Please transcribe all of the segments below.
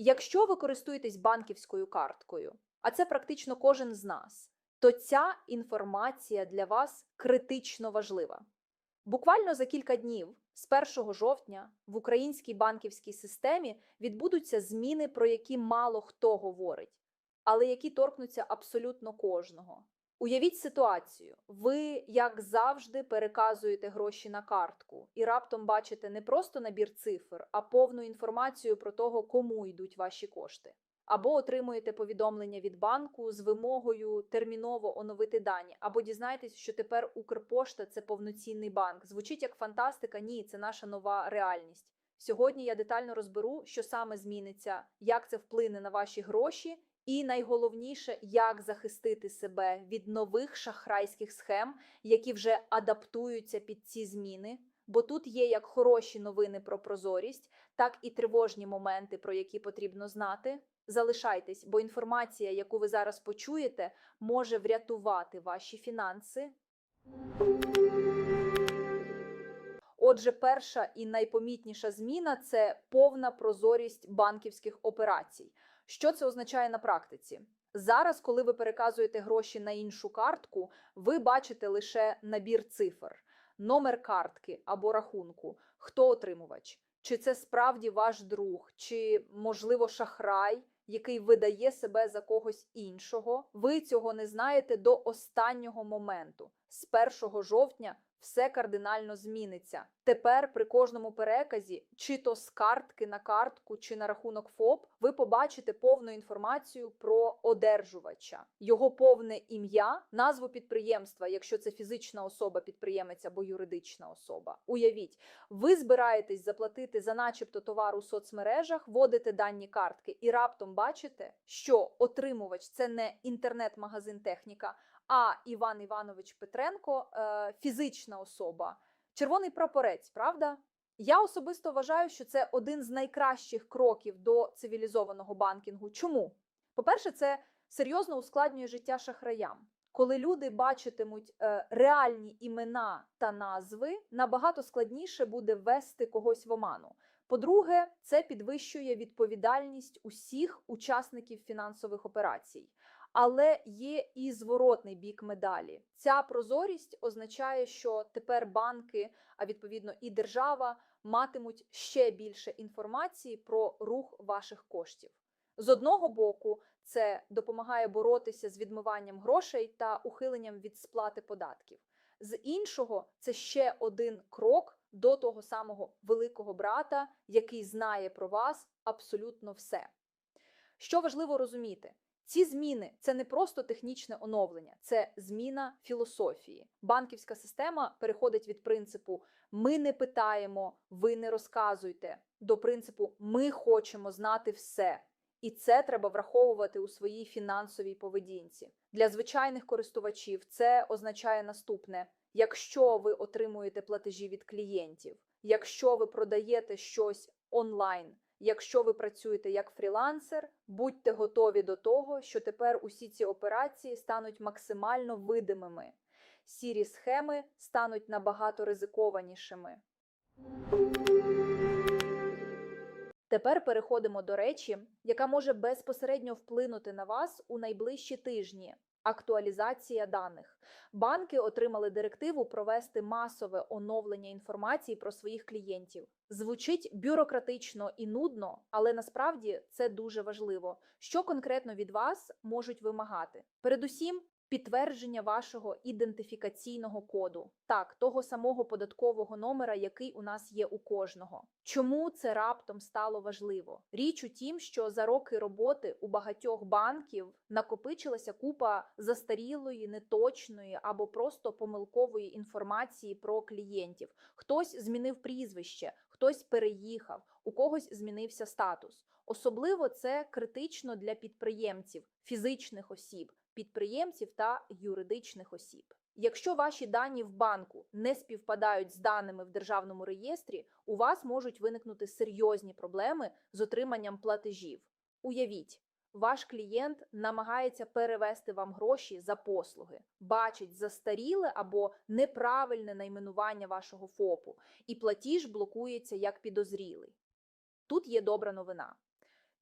Якщо ви користуєтесь банківською карткою, а це практично кожен з нас, то ця інформація для вас критично важлива. Буквально за кілька днів, з 1 жовтня, в українській банківській системі відбудуться зміни, про які мало хто говорить, але які торкнуться абсолютно кожного. Уявіть ситуацію: ви, як завжди, переказуєте гроші на картку і раптом бачите не просто набір цифр, а повну інформацію про того, кому йдуть ваші кошти. Або отримуєте повідомлення від банку з вимогою терміново оновити дані, або дізнаєтесь, що тепер Укрпошта це повноцінний банк. Звучить як фантастика. Ні, це наша нова реальність. Сьогодні я детально розберу, що саме зміниться, як це вплине на ваші гроші, і найголовніше, як захистити себе від нових шахрайських схем, які вже адаптуються під ці зміни. Бо тут є як хороші новини про прозорість, так і тривожні моменти, про які потрібно знати. Залишайтесь, бо інформація, яку ви зараз почуєте, може врятувати ваші фінанси. Отже, перша і найпомітніша зміна це повна прозорість банківських операцій. Що це означає на практиці? Зараз, коли ви переказуєте гроші на іншу картку, ви бачите лише набір цифр, номер картки або рахунку, хто отримувач, чи це справді ваш друг, чи, можливо, шахрай, який видає себе за когось іншого. Ви цього не знаєте до останнього моменту. З 1 жовтня все кардинально зміниться. Тепер при кожному переказі, чи то з картки на картку, чи на рахунок ФОП, ви побачите повну інформацію про одержувача, його повне ім'я, назву підприємства, якщо це фізична особа, підприємець або юридична особа. Уявіть, ви збираєтесь заплатити за начебто товар у соцмережах, вводите дані картки і раптом бачите, що отримувач це не інтернет-магазин техніка. А Іван Іванович Петренко е, фізична особа, червоний прапорець, правда? Я особисто вважаю, що це один з найкращих кроків до цивілізованого банкінгу. Чому? По-перше, це серйозно ускладнює життя шахраям. Коли люди бачитимуть е, реальні імена та назви, набагато складніше буде ввести когось в оману. По-друге, це підвищує відповідальність усіх учасників фінансових операцій. Але є і зворотний бік медалі. Ця прозорість означає, що тепер банки, а відповідно і держава, матимуть ще більше інформації про рух ваших коштів. З одного боку, це допомагає боротися з відмиванням грошей та ухиленням від сплати податків. З іншого, це ще один крок до того самого великого брата, який знає про вас абсолютно все. Що важливо розуміти? Ці зміни це не просто технічне оновлення, це зміна філософії. Банківська система переходить від принципу ми не питаємо, ви не розказуйте до принципу ми хочемо знати все. І це треба враховувати у своїй фінансовій поведінці. Для звичайних користувачів це означає наступне: якщо ви отримуєте платежі від клієнтів, якщо ви продаєте щось онлайн. Якщо ви працюєте як фрілансер, будьте готові до того, що тепер усі ці операції стануть максимально видимими. Сірі схеми стануть набагато ризикованішими. Тепер переходимо до речі, яка може безпосередньо вплинути на вас у найближчі тижні. Актуалізація даних. Банки отримали директиву провести масове оновлення інформації про своїх клієнтів. Звучить бюрократично і нудно, але насправді це дуже важливо. Що конкретно від вас можуть вимагати? Передусім, підтвердження вашого ідентифікаційного коду, так, того самого податкового номера, який у нас є у кожного. Чому це раптом стало важливо? Річ у тім, що за роки роботи у багатьох банків накопичилася купа застарілої, неточної або просто помилкової інформації про клієнтів. Хтось змінив прізвище, хтось переїхав, у когось змінився статус. Особливо це критично для підприємців, фізичних осіб, підприємців та юридичних осіб. Якщо ваші дані в банку не співпадають з даними в державному реєстрі, у вас можуть виникнути серйозні проблеми з отриманням платежів. Уявіть, ваш клієнт намагається перевести вам гроші за послуги, бачить застаріле або неправильне найменування вашого ФОПу, і платіж блокується як підозрілий. Тут є добра новина.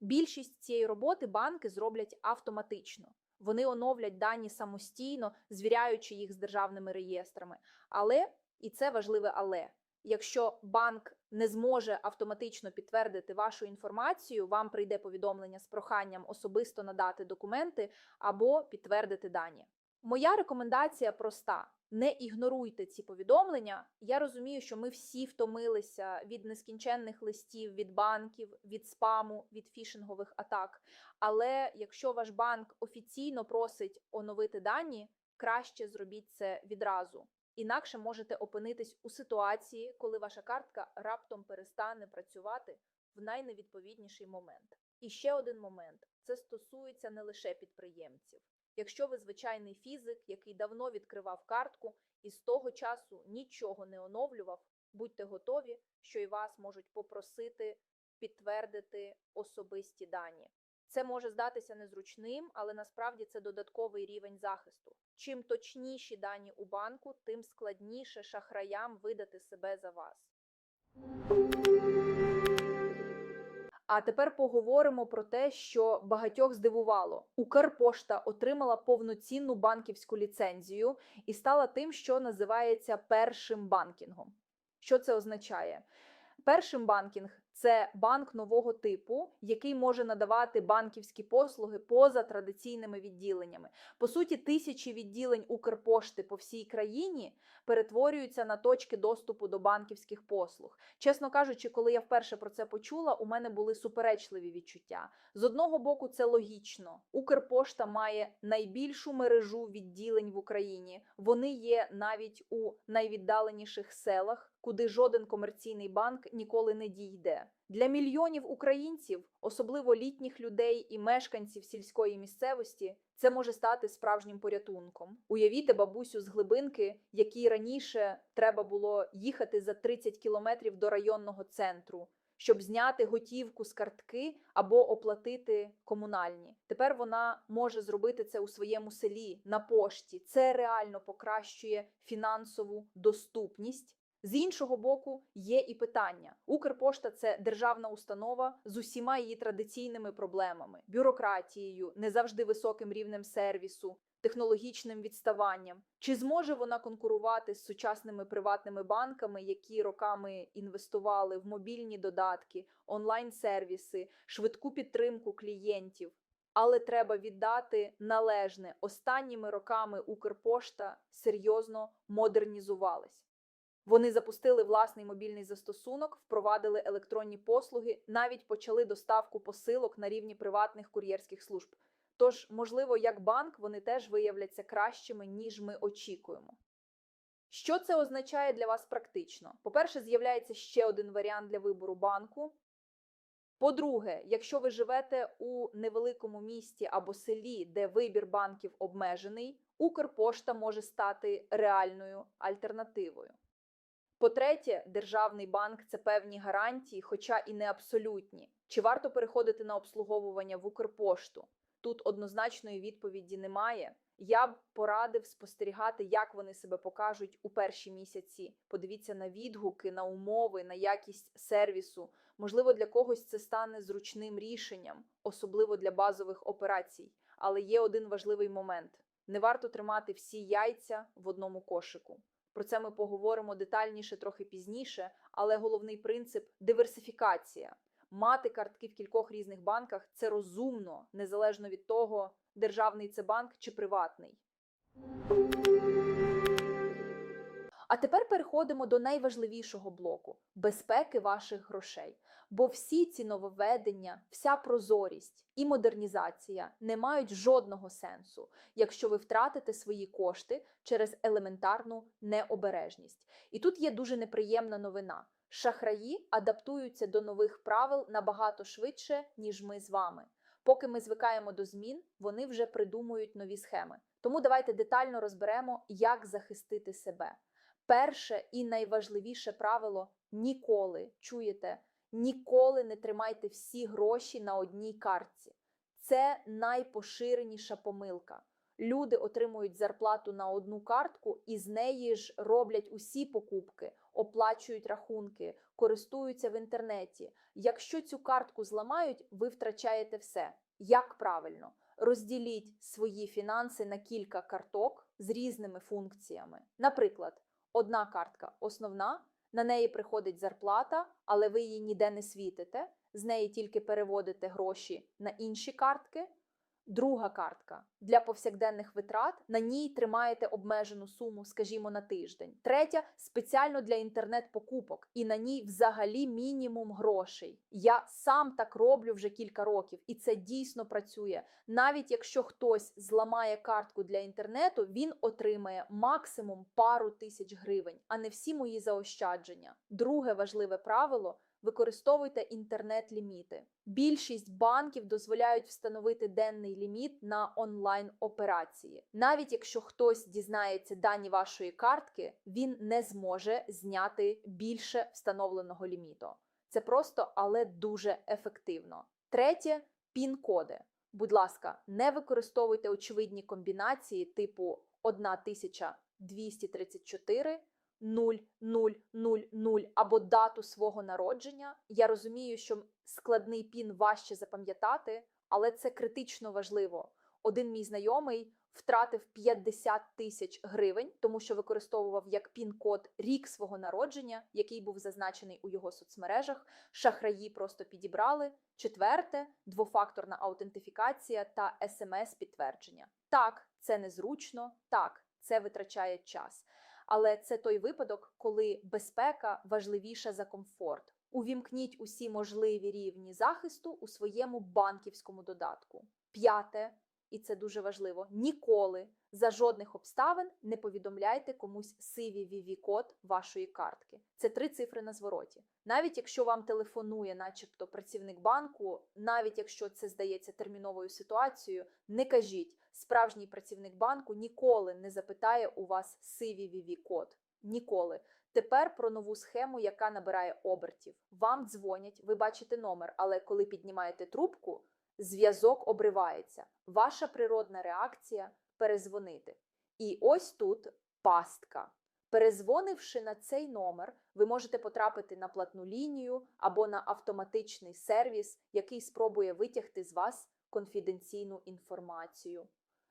Більшість цієї роботи банки зроблять автоматично. Вони оновлять дані самостійно, звіряючи їх з державними реєстрами. Але і це важливе але. Якщо банк не зможе автоматично підтвердити вашу інформацію, вам прийде повідомлення з проханням особисто надати документи або підтвердити дані. Моя рекомендація проста: не ігноруйте ці повідомлення. Я розумію, що ми всі втомилися від нескінченних листів, від банків, від спаму, від фішингових атак. Але якщо ваш банк офіційно просить оновити дані, краще зробіть це відразу. Інакше можете опинитись у ситуації, коли ваша картка раптом перестане працювати в найневідповідніший момент. І ще один момент: це стосується не лише підприємців. Якщо ви звичайний фізик, який давно відкривав картку і з того часу нічого не оновлював, будьте готові, що і вас можуть попросити підтвердити особисті дані. Це може здатися незручним, але насправді це додатковий рівень захисту. Чим точніші дані у банку, тим складніше шахраям видати себе за вас. А тепер поговоримо про те, що багатьох здивувало. Укрпошта отримала повноцінну банківську ліцензію і стала тим, що називається першим банкінгом. Що це означає? Першим банкінг це банк нового типу, який може надавати банківські послуги поза традиційними відділеннями. По суті, тисячі відділень Укрпошти по всій країні перетворюються на точки доступу до банківських послуг. Чесно кажучи, коли я вперше про це почула, у мене були суперечливі відчуття. З одного боку, це логічно. Укрпошта має найбільшу мережу відділень в Україні. Вони є навіть у найвіддаленіших селах, куди жоден комерційний банк ніколи не дійде. Для мільйонів українців, особливо літніх людей і мешканців сільської місцевості, це може стати справжнім порятунком. Уявіте бабусю з глибинки, якій раніше треба було їхати за 30 кілометрів до районного центру, щоб зняти готівку з картки або оплатити комунальні. Тепер вона може зробити це у своєму селі на пошті. Це реально покращує фінансову доступність. З іншого боку, є і питання: Укрпошта це державна установа з усіма її традиційними проблемами: бюрократією, не завжди високим рівнем сервісу, технологічним відставанням. Чи зможе вона конкурувати з сучасними приватними банками, які роками інвестували в мобільні додатки, онлайн-сервіси, швидку підтримку клієнтів? Але треба віддати належне останніми роками Укрпошта серйозно модернізувалась. Вони запустили власний мобільний застосунок, впровадили електронні послуги, навіть почали доставку посилок на рівні приватних кур'єрських служб. Тож, можливо, як банк вони теж виявляться кращими, ніж ми очікуємо. Що це означає для вас практично? По-перше, з'являється ще один варіант для вибору банку. По-друге, якщо ви живете у невеликому місті або селі, де вибір банків обмежений, Укрпошта може стати реальною альтернативою. По-третє, державний банк це певні гарантії, хоча і не абсолютні. Чи варто переходити на обслуговування в Укрпошту? Тут однозначної відповіді немає. Я б порадив спостерігати, як вони себе покажуть у перші місяці. Подивіться на відгуки, на умови, на якість сервісу. Можливо, для когось це стане зручним рішенням, особливо для базових операцій. Але є один важливий момент: не варто тримати всі яйця в одному кошику. Про це ми поговоримо детальніше трохи пізніше, але головний принцип диверсифікація. Мати картки в кількох різних банках це розумно, незалежно від того, державний це банк чи приватний. А тепер переходимо до найважливішого блоку безпеки ваших грошей. Бо всі ці нововведення, вся прозорість і модернізація не мають жодного сенсу, якщо ви втратите свої кошти через елементарну необережність. І тут є дуже неприємна новина. Шахраї адаптуються до нових правил набагато швидше, ніж ми з вами. Поки ми звикаємо до змін, вони вже придумують нові схеми. Тому давайте детально розберемо, як захистити себе. Перше і найважливіше правило ніколи чуєте, ніколи не тримайте всі гроші на одній картці. Це найпоширеніша помилка. Люди отримують зарплату на одну картку і з неї ж роблять усі покупки, оплачують рахунки, користуються в інтернеті. Якщо цю картку зламають, ви втрачаєте все. Як правильно? Розділіть свої фінанси на кілька карток з різними функціями. Наприклад, одна картка основна, на неї приходить зарплата, але ви її ніде не світите, з неї тільки переводите гроші на інші картки. Друга картка для повсякденних витрат. На ній тримаєте обмежену суму, скажімо, на тиждень. Третя спеціально для інтернет-покупок, і на ній взагалі мінімум грошей. Я сам так роблю вже кілька років, і це дійсно працює. Навіть якщо хтось зламає картку для інтернету, він отримає максимум пару тисяч гривень, а не всі мої заощадження. Друге важливе правило. Використовуйте інтернет-ліміти. Більшість банків дозволяють встановити денний ліміт на онлайн операції. Навіть якщо хтось дізнається дані вашої картки, він не зможе зняти більше встановленого ліміту. Це просто, але дуже ефективно. Третє пін-коди. Будь ласка, не використовуйте очевидні комбінації типу 1234 0000 або дату свого народження. Я розумію, що складний пін важче запам'ятати, але це критично важливо. Один мій знайомий втратив 50 тисяч гривень, тому що використовував як пін-код рік свого народження, який був зазначений у його соцмережах. Шахраї просто підібрали. Четверте двофакторна аутентифікація та смс-підтвердження. Так, це незручно, так, це витрачає час. Але це той випадок, коли безпека важливіша за комфорт. Увімкніть усі можливі рівні захисту у своєму банківському додатку. П'яте, і це дуже важливо, ніколи за жодних обставин не повідомляйте комусь сиві vv код вашої картки. Це три цифри на звороті. Навіть якщо вам телефонує, начебто, працівник банку, навіть якщо це здається терміновою ситуацією, не кажіть, справжній працівник банку ніколи не запитає у вас сиві vv код Ніколи. Тепер про нову схему, яка набирає обертів. Вам дзвонять, ви бачите номер, але коли піднімаєте трубку, зв'язок обривається. Ваша природна реакція перезвонити. І ось тут пастка. Перезвонивши на цей номер, ви можете потрапити на платну лінію або на автоматичний сервіс, який спробує витягти з вас конфіденційну інформацію.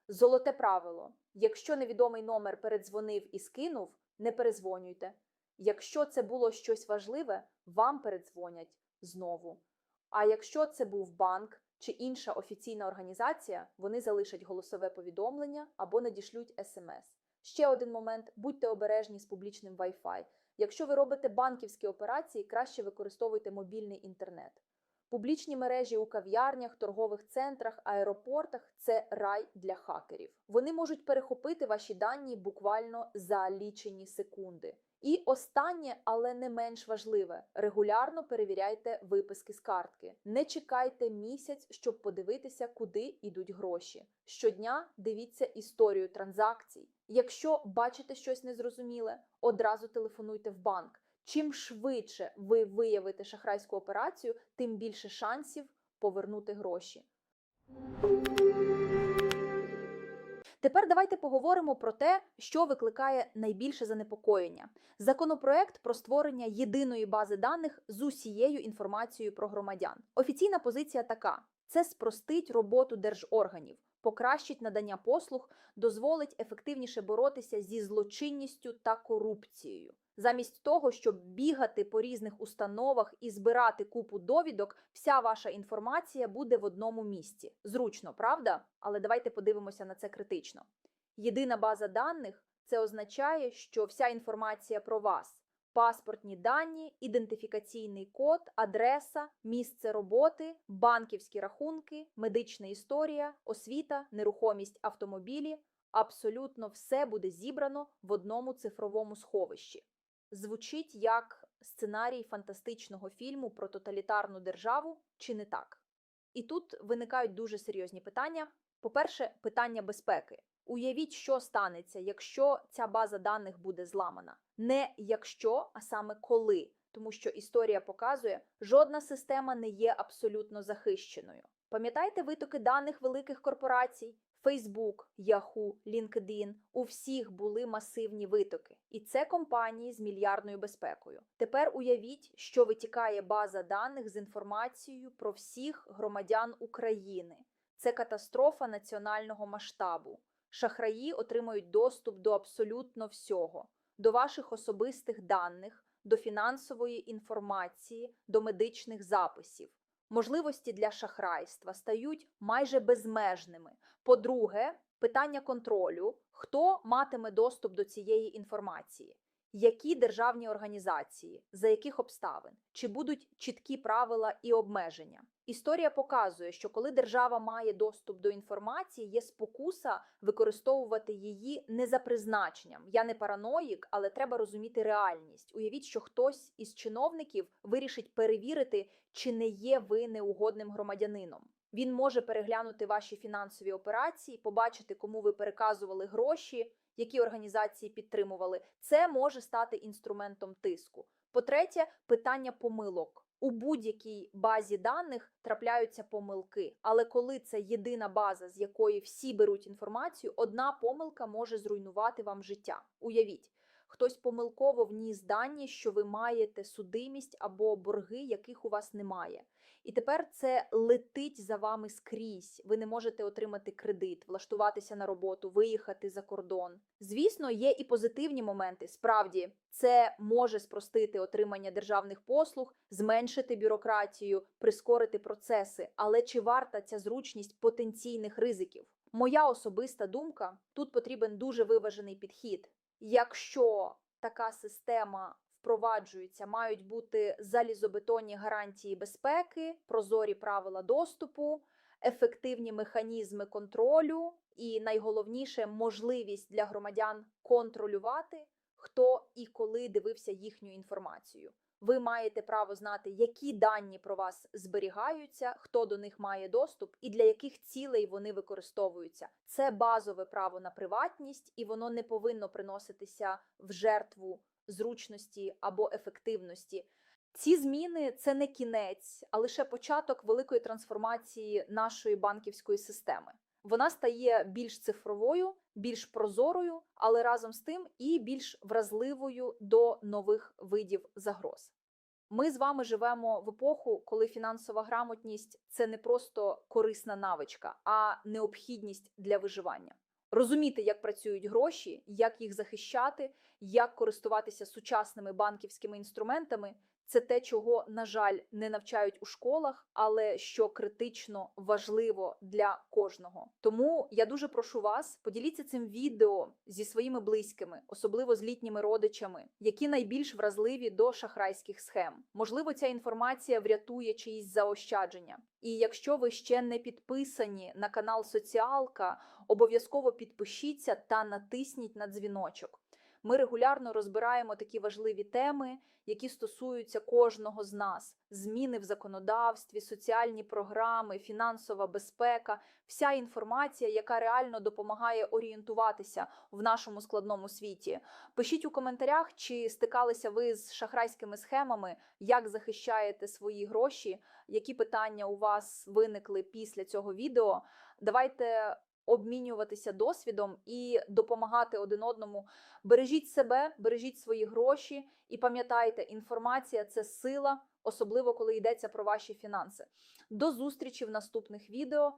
Золоте правило: якщо невідомий номер передзвонив і скинув, не перезвонюйте. Якщо це було щось важливе, вам передзвонять знову. А якщо це був банк чи інша офіційна організація, вони залишать голосове повідомлення або надішлють смс. Ще один момент: будьте обережні з публічним Wi-Fi. Якщо ви робите банківські операції, краще використовуйте мобільний інтернет. Публічні мережі у кав'ярнях, торгових центрах, аеропортах це рай для хакерів. Вони можуть перехопити ваші дані буквально за лічені секунди. І останнє, але не менш важливе: регулярно перевіряйте виписки з картки. Не чекайте місяць, щоб подивитися, куди йдуть гроші. Щодня дивіться історію транзакцій. Якщо бачите щось незрозуміле, одразу телефонуйте в банк. Чим швидше ви виявите шахрайську операцію, тим більше шансів повернути гроші. Тепер давайте поговоримо про те, що викликає найбільше занепокоєння. Законопроект про створення єдиної бази даних з усією інформацією про громадян. Офіційна позиція така: це спростить роботу держорганів, покращить надання послуг, дозволить ефективніше боротися зі злочинністю та корупцією. Замість того, щоб бігати по різних установах і збирати купу довідок, вся ваша інформація буде в одному місці. Зручно, правда? Але давайте подивимося на це критично. Єдина база даних це означає, що вся інформація про вас: паспортні дані, ідентифікаційний код, адреса, місце роботи, банківські рахунки, медична історія, освіта, нерухомість автомобілі. Абсолютно все буде зібрано в одному цифровому сховищі звучить як сценарій фантастичного фільму про тоталітарну державу, чи не так? І тут виникають дуже серйозні питання. По-перше, питання безпеки. Уявіть, що станеться, якщо ця база даних буде зламана. Не якщо, а саме коли. Тому що історія показує, жодна система не є абсолютно захищеною. Пам'ятаєте витоки даних великих корпорацій? Facebook, Yahoo, LinkedIn – у всіх були масивні витоки, і це компанії з мільярдною безпекою. Тепер уявіть, що витікає база даних з інформацією про всіх громадян України. Це катастрофа національного масштабу. Шахраї отримують доступ до абсолютно всього, до ваших особистих даних, до фінансової інформації, до медичних записів. Можливості для шахрайства стають майже безмежними. По-друге, питання контролю: хто матиме доступ до цієї інформації? Які державні організації, за яких обставин, чи будуть чіткі правила і обмеження? Історія показує, що коли держава має доступ до інформації, є спокуса використовувати її не за призначенням. Я не параноїк, але треба розуміти реальність. Уявіть, що хтось із чиновників вирішить перевірити, чи не є ви неугодним громадянином. Він може переглянути ваші фінансові операції, побачити, кому ви переказували гроші, які організації підтримували. Це може стати інструментом тиску. По-третє, питання помилок. У будь-якій базі даних трапляються помилки, але коли це єдина база, з якої всі беруть інформацію, одна помилка може зруйнувати вам життя. Уявіть, хтось помилково вніс дані, що ви маєте судимість або борги, яких у вас немає. І тепер це летить за вами скрізь. Ви не можете отримати кредит, влаштуватися на роботу, виїхати за кордон. Звісно, є і позитивні моменти. Справді, це може спростити отримання державних послуг, зменшити бюрократію, прискорити процеси. Але чи варта ця зручність потенційних ризиків? Моя особиста думка: тут потрібен дуже виважений підхід. Якщо така система впроваджується, мають бути залізобетонні гарантії безпеки, прозорі правила доступу, ефективні механізми контролю і найголовніше можливість для громадян контролювати, хто і коли дивився їхню інформацію. Ви маєте право знати, які дані про вас зберігаються, хто до них має доступ і для яких цілей вони використовуються. Це базове право на приватність, і воно не повинно приноситися в жертву зручності або ефективності. Ці зміни це не кінець, а лише початок великої трансформації нашої банківської системи. Вона стає більш цифровою, більш прозорою, але разом з тим і більш вразливою до нових видів загроз. Ми з вами живемо в епоху, коли фінансова грамотність це не просто корисна навичка, а необхідність для виживання. Розуміти, як працюють гроші, як їх захищати, як користуватися сучасними банківськими інструментами це те, чого, на жаль, не навчають у школах, але що критично важливо для кожного. Тому я дуже прошу вас, поділіться цим відео зі своїми близькими, особливо з літніми родичами, які найбільш вразливі до шахрайських схем. Можливо, ця інформація врятує чиїсь заощадження. І якщо ви ще не підписані на канал Соціалка, обов'язково підпишіться та натисніть на дзвіночок. Ми регулярно розбираємо такі важливі теми, які стосуються кожного з нас: зміни в законодавстві, соціальні програми, фінансова безпека, вся інформація, яка реально допомагає орієнтуватися в нашому складному світі. Пишіть у коментарях, чи стикалися ви з шахрайськими схемами, як захищаєте свої гроші, які питання у вас виникли після цього відео. Давайте обмінюватися досвідом і допомагати один одному. Бережіть себе, бережіть свої гроші і пам'ятайте, інформація це сила, особливо коли йдеться про ваші фінанси. До зустрічі в наступних відео.